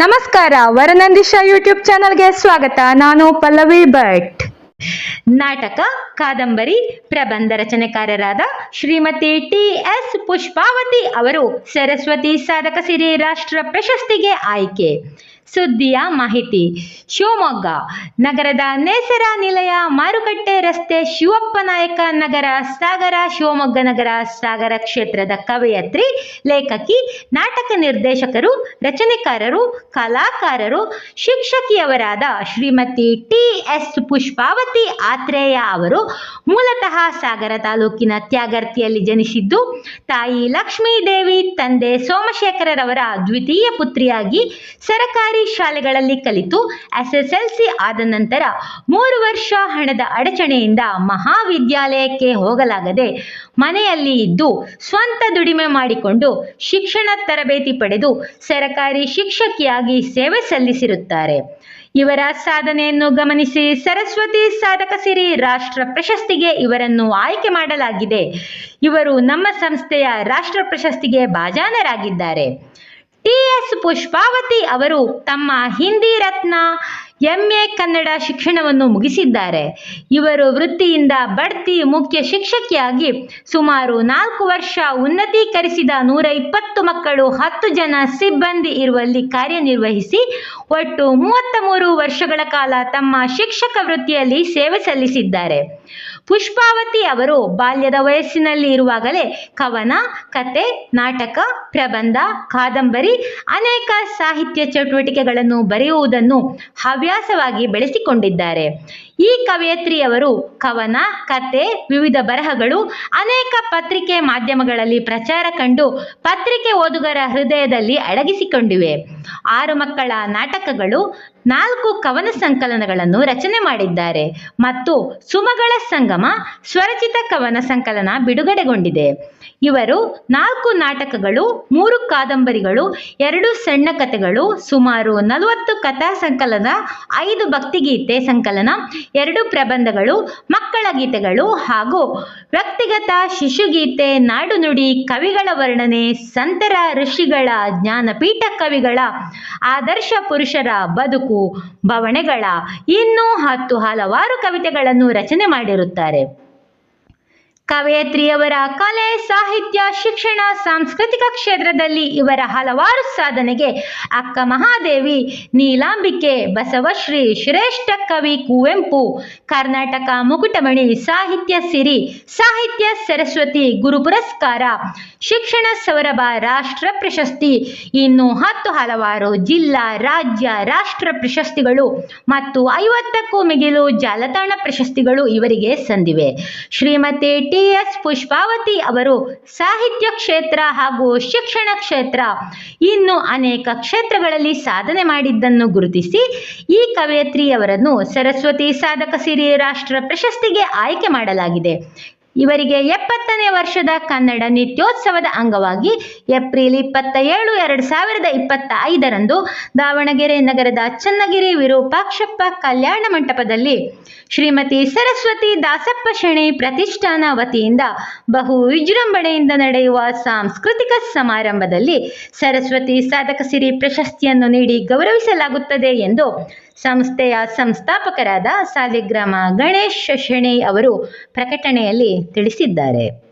ನಮಸ್ಕಾರ ವರನಂದಿಶಾ ಯೂಟ್ಯೂಬ್ ಚಾನಲ್ಗೆ ಸ್ವಾಗತ. ನಾನು ಪಲ್ಲವಿ ಭಟ್. ನಾಟಕ ಕಾದಂಬರಿ ಪ್ರಬಂಧ ರಚನೆಕಾರರಾದ ಶ್ರೀಮತಿ ಟಿ ಎಸ್ ಪುಷ್ಪಾವತಿ ಅವರು ಸರಸ್ವತಿ ಸಾಧಕ ಸಿರಿ ರಾಷ್ಟ್ರ ಪ್ರಶಸ್ತಿಗೆ ಆಯ್ಕೆ. ಸುದ್ದಿಯ ಮಾಹಿತಿ, ಶಿವಮೊಗ್ಗ, ನಗರದ ನೇಸರ ನಿಲಯ ಮಾರುಕಟ್ಟೆ ರಸ್ತೆ ಶಿವಪ್ಪ ನಾಯಕ ನಗರ ಸಾಗರ, ಶಿವಮೊಗ್ಗ ನಗರ ಸಾಗರ ಕ್ಷೇತ್ರದ ಕವಯತ್ರಿ, ಲೇಖಕಿ, ನಾಟಕ ನಿರ್ದೇಶಕರು, ರಚನೆಕಾರರು, ಕಲಾಕಾರರು, ಶಿಕ್ಷಕಿಯವರಾದ ಶ್ರೀಮತಿ ಟಿ ಎಸ್ ಪುಷ್ಪಾವತಿ ಆತ್ರೇಯ ಅವರು ಮೂಲತಃ ಸಾಗರ ತಾಲೂಕಿನ ತ್ಯಾಗರ್ತಿಯಲ್ಲಿ ಜನಿಸಿದ್ದು ತಾಯಿ ಲಕ್ಷ್ಮೀದೇವಿ ತಂದೆ ಸೋಮಶೇಖರರವರ ದ್ವಿತೀಯ ಪುತ್ರಿಯಾಗಿ ಸರಕಾರಿ ಶಾಲೆಗಳಲ್ಲಿ ಕಲಿತು ಎಸ್ಎಸ್ಎಲ್ಸಿ ಆದ ನಂತರ ಮೂರು ವರ್ಷ ಹಣದ ಅಡಚಣೆಯಿಂದ ಮಹಾವಿದ್ಯಾಲಯಕ್ಕೆ ಹೋಗಲಾಗದೆ ಮನೆಯಲ್ಲಿ ಇದ್ದು ಸ್ವಂತ ದುಡಿಮೆ ಮಾಡಿಕೊಂಡು ಶಿಕ್ಷಣ ತರಬೇತಿ ಪಡೆದು ಸರಕಾರಿ ಶಿಕ್ಷಕಿಯಾಗಿ ಸೇವೆ ಸಲ್ಲಿಸಿರುತ್ತಾರೆ. ಇವರ ಸಾಧನೆಯನ್ನು ಗಮನಿಸಿ ಸರಸ್ವತಿ ಸಾಧಕ ಸಿರಿ ರಾಷ್ಟ್ರ ಪ್ರಶಸ್ತಿಗೆ ಇವರನ್ನು ಆಯ್ಕೆ ಮಾಡಲಾಗಿದೆ. ಇವರು ನಮ್ಮ ಸಂಸ್ಥೆಯ ರಾಷ್ಟ್ರ ಪ್ರಶಸ್ತಿಗೆ ಭಾಜನರಾಗಿದ್ದಾರೆ. ಟಿ ಎಸ್ ಪುಷ್ಪಾವತಿ ಅವರು ತಮ್ಮ ಹಿಂದಿ ರತ್ನ ಎಂಎ ಕನ್ನಡ ಶಿಕ್ಷಣವನ್ನು ಮುಗಿಸಿದ್ದಾರೆ. ಇವರು ವೃತ್ತಿಯಿಂದ ಬಡ್ತಿ ಮುಖ್ಯ ಶಿಕ್ಷಕಿಯಾಗಿ ಸುಮಾರು ನಾಲ್ಕು ವರ್ಷ ಉನ್ನತೀಕರಿಸಿದ ನೂರ ಇಪ್ಪತ್ತು ಮಕ್ಕಳು ಹತ್ತು ಜನ ಸಿಬ್ಬಂದಿ ಇರುವಲ್ಲಿ ಕಾರ್ಯನಿರ್ವಹಿಸಿ ಒಟ್ಟು ಮೂವತ್ತ ಮೂರು ವರ್ಷಗಳ ಕಾಲ ತಮ್ಮ ಶಿಕ್ಷಕ ವೃತ್ತಿಯಲ್ಲಿ ಸೇವೆ ಸಲ್ಲಿಸಿದ್ದಾರೆ. ಪುಷ್ಪಾವತಿ ಅವರು ಬಾಲ್ಯದ ವಯಸ್ಸಿನಲ್ಲಿ ಇರುವಾಗಲೇ ಕವನ, ಕತೆ, ನಾಟಕ, ಪ್ರಬಂಧ, ಕಾದಂಬರಿ, ಅನೇಕ ಸಾಹಿತ್ಯ ಚಟುವಟಿಕೆಗಳನ್ನು ಬರೆಯುವುದನ್ನು ಹವ್ಯಾಸವಾಗಿ ಬೆಳೆಸಿಕೊಂಡಿದ್ದಾರೆ. ಈ ಕವಯತ್ರಿಯವರು ಕವನ, ಕತೆ, ವಿವಿಧ ಬರಹಗಳು, ಅನೇಕ ಪತ್ರಿಕೆ ಮಾಧ್ಯಮಗಳಲ್ಲಿ ಪ್ರಚಾರ ಕಂಡು ಪತ್ರಿಕೆ ಓದುಗರ ಹೃದಯದಲ್ಲಿ ಅಡಗಿಸಿಕೊಂಡಿವೆ. ಆರು ಮಕ್ಕಳ ನಾಟಕಗಳು ನಾಲ್ಕು ಕವನ ಸಂಕಲನಗಳನ್ನು ರಚನೆ ಮಾಡಿದ್ದಾರೆ. ಮತ್ತು ಸುಮಗಳ ಸಂಗಮ ಸ್ವರಚಿತ ಕವನ ಸಂಕಲನ ಬಿಡುಗಡೆಗೊಂಡಿದೆ. ಇವರು ನಾಲ್ಕು ನಾಟಕಗಳು, ಮೂರು ಕಾದಂಬರಿಗಳು, ಎರಡು ಸಣ್ಣ ಕಥೆಗಳು, ಸುಮಾರು ನಲವತ್ತು ಕಥಾ ಸಂಕಲನ, ಐದು ಭಕ್ತಿಗೀತೆ ಸಂಕಲನ, ಎರಡು ಪ್ರಬಂಧಗಳು, ಮಕ್ಕಳ ಗೀತೆಗಳು ಹಾಗೂ ವ್ಯಕ್ತಿಗತ ಶಿಶುಗೀತೆ, ನಾಡುನುಡಿ, ಕವಿಗಳ ವರ್ಣನೆ, ಸಂತರ ಋಷಿಗಳ ಜ್ಞಾನಪೀಠ ಕವಿಗಳ ಆದರ್ಶ ಪುರುಷರ ಬದುಕು ಬವಣೆಗಳ ಇನ್ನೂ ಹತ್ತು ಹಲವಾರು ಕವಿತೆಗಳನ್ನು ರಚನೆ ಮಾಡಿರುತ್ತಾರೆ. ಕವಯತ್ರಿಯವರ ಕಲೆ, ಸಾಹಿತ್ಯ, ಶಿಕ್ಷಣ, ಸಾಂಸ್ಕೃತಿಕ ಕ್ಷೇತ್ರದಲ್ಲಿ ಇವರ ಹಲವಾರು ಸಾಧನೆಗೆ ಅಕ್ಕ ಮಹಾದೇವಿ, ನೀಲಾಂಬಿಕೆ, ಬಸವಶ್ರೀ, ಶ್ರೇಷ್ಠ ಕವಿ ಕುವೆಂಪು, ಕರ್ನಾಟಕ ಮುಕುಟಮಣಿ ಸಾಹಿತ್ಯ ಸಿರಿ, ಸಾಹಿತ್ಯ ಸರಸ್ವತಿ ಗುರು ಪುರಸ್ಕಾರ, ಶಿಕ್ಷಣ ಸೌರಭ ರಾಷ್ಟ್ರ ಪ್ರಶಸ್ತಿ, ಇನ್ನು ಹತ್ತು ಹಲವಾರು ಜಿಲ್ಲಾ, ರಾಜ್ಯ, ರಾಷ್ಟ್ರ ಪ್ರಶಸ್ತಿಗಳು ಮತ್ತು ಐವತ್ತಕ್ಕೂ ಮಿಗಿಲು ಜಾಲತಾಣ ಪ್ರಶಸ್ತಿಗಳು ಇವರಿಗೆ ಸಂದಿವೆ. ಶ್ರೀಮತಿ ಟಿ ಎಸ್ ಪುಷ್ಪಾವತಿ ಅವರು ಸಾಹಿತ್ಯ ಕ್ಷೇತ್ರ ಹಾಗೂ ಶಿಕ್ಷಣ ಕ್ಷೇತ್ರ. ಇನ್ನು ಅನೇಕ ಕ್ಷೇತ್ರಗಳಲ್ಲಿ ಸಾಧನೆ ಮಾಡಿದ್ದನ್ನು ಗುರುತಿಸಿ ಈ ಕವಯತ್ರಿಯವರನ್ನು ಸರಸ್ವತಿ ಸಾಧಕ ಸಿರಿ ರಾಷ್ಟ್ರ ಪ್ರಶಸ್ತಿಗೆ ಆಯ್ಕೆ ಮಾಡಲಾಗಿದೆ. ಇವರಿಗೆ ಎಪ್ಪತ್ತನೇ ವರ್ಷದ ಕನ್ನಡ ನಿತ್ಯೋತ್ಸವದ ಅಂಗವಾಗಿ ಏಪ್ರಿಲ್ ಇಪ್ಪತ್ತ ಏಳು ಎರಡು ಸಾವಿರದ ಇಪ್ಪತ್ತ ಐದರಂದು ದಾವಣಗೆರೆ ನಗರದ ಚನ್ನಗಿರಿ ವಿರೂಪಾಕ್ಷಪ್ಪ ಕಲ್ಯಾಣ ಮಂಟಪದಲ್ಲಿ ಶ್ರೀಮತಿ ಸರಸ್ವತಿ ದಾಸಪ್ಪ ಶೆಣೆ ಪ್ರತಿಷ್ಠಾನ ವತಿಯಿಂದ ಬಹು ವಿಜೃಂಭಣೆಯಿಂದ ನಡೆಯುವ ಸಾಂಸ್ಕೃತಿಕ ಸಮಾರಂಭದಲ್ಲಿ ಸರಸ್ವತಿ ಸಾಧಕ ಸಿರಿ ಪ್ರಶಸ್ತಿಯನ್ನು ನೀಡಿ ಗೌರವಿಸಲಾಗುತ್ತದೆ ಎಂದು ಸಂಸ್ಥೆಯ ಸಂಸ್ಥಾಪಕರಾದ ಸಾಲಿಗ್ರಾಮ ಗಣೇಶ್ ಶೆಣೈ ಅವರು ಪ್ರಕಟಣೆಯಲ್ಲಿ ತಿಳಿಸಿದ್ದಾರೆ.